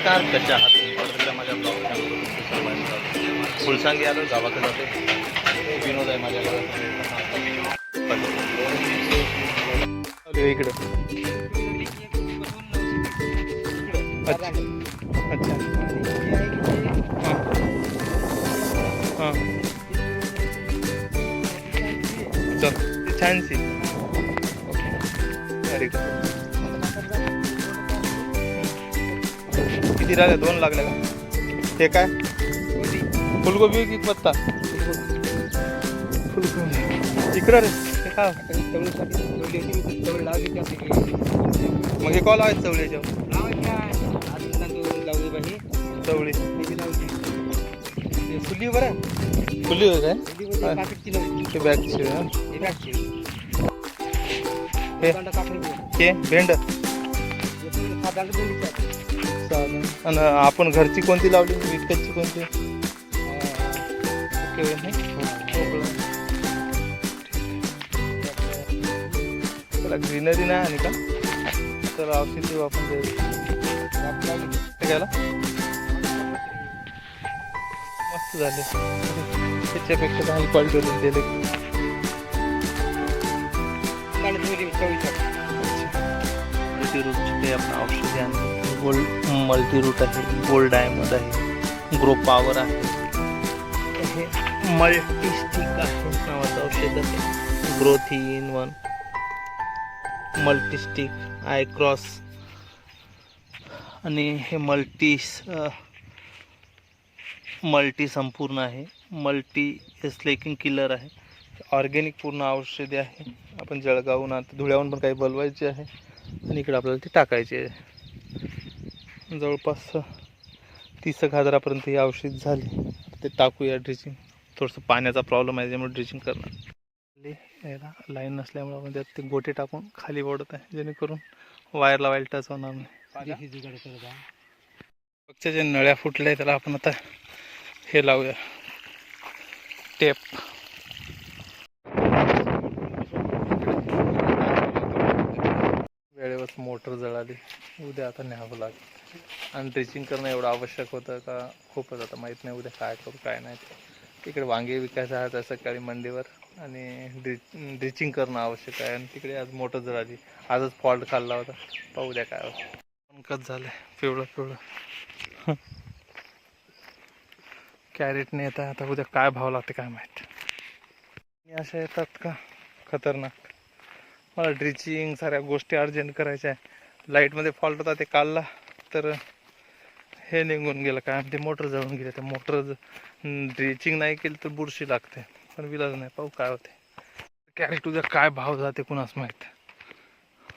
नमस्कार कच्च्या फुलसंग यादव गावाक विनोद है माझ्या गावात अच्छा। अच्छा। हाँ। चल छानशी अरे किती लागले दोन लागले का? हे काय? फुलगोबी की पत्ता? फुलगोबी. इकडं रे. हे काय मग हे कॉल आहेत चवळीच्या चवळी. फुली बरं फुली होय काय? ते बॅगची हे भेंड. आणि आपण घरची कोणती लावली? विकतची कोणती. त्याला ग्रीनरी नाही आणि का? तर औषध देऊ. आपण ते ते घ्यायला मस्त झाले. त्याच्यापेक्षा चांगली क्वालिटी दिले. मल्टी रूटचे आपण औषधे आणतो. गोल्ड मल्टी रूट आहे गोल्ड डायमंड आहे ग्रो पॉवर आहे. हे मल्टी स्टिक आहे. नावाचं औषध आहे. Growth in one. Multi stick I cross. आणि हे मल्टी मल्टी संपूर्ण आहे. मल्टी स्लेकिंग किलर आहे. ऑर्गॅनिक पूर्ण औषधे आहे. आपण जळगावून आता धुळ्याहून पण काही बनवायचे आहे. आणि इकडे आपल्याला ते टाकायचे आहे. जवळपास तीस एक हजारापर्यंत ही औषध झाली. ते टाकूया ड्रिचिंग. थोडंसं पाण्याचा प्रॉब्लेम आहे त्यामुळे ड्रिचिंग करणार. याला लाईन नसल्यामुळे आपण त्यात ते गोटे टाकून खाली ओढत आहे जेणेकरून वायरला वाईल टच होणार नाही. पक्षाच्या नळ्या फुटल्या त्याला आपण आता हे लावूया. टेप वेळेवर मोटर जळाली. उद्या आता न्यावं लागेल. आणि ड्रिचिंग करणं एवढं आवश्यक होतं का? खूपच आता माहीत नाही उद्या काय करू काय नाही. ते वांगे विकायचं आहे आता सकाळी मंडीवर आणि ड्रि ड्रिचिंग करणं आवश्यक आहे. आणि तिकडे आज मोटर जळाली आजच फॉल्ट खाल्ला होता. पाहू द्या काय पण पंकज झालं पिवळं पिवळं. कॅरेटने येत आहे आता. उद्या काय भाव लागते काय माहीत. आणि अशा येतात का? खतरनाक. मला ड्रिचिंग साऱ्या गोष्टी अर्जंट करायच्या आहे. लाईटमध्ये फॉल्ट होता ते काढला. तर हे निघून गेलं काय? ते मोटर जळून गेले. ते मोटर ड्रिचिंग नाही केली तर बुरशी लागते. पण विलाज नाही. पाहू काय होते. कॅरेट काय भाव जाते कुणास माहीत?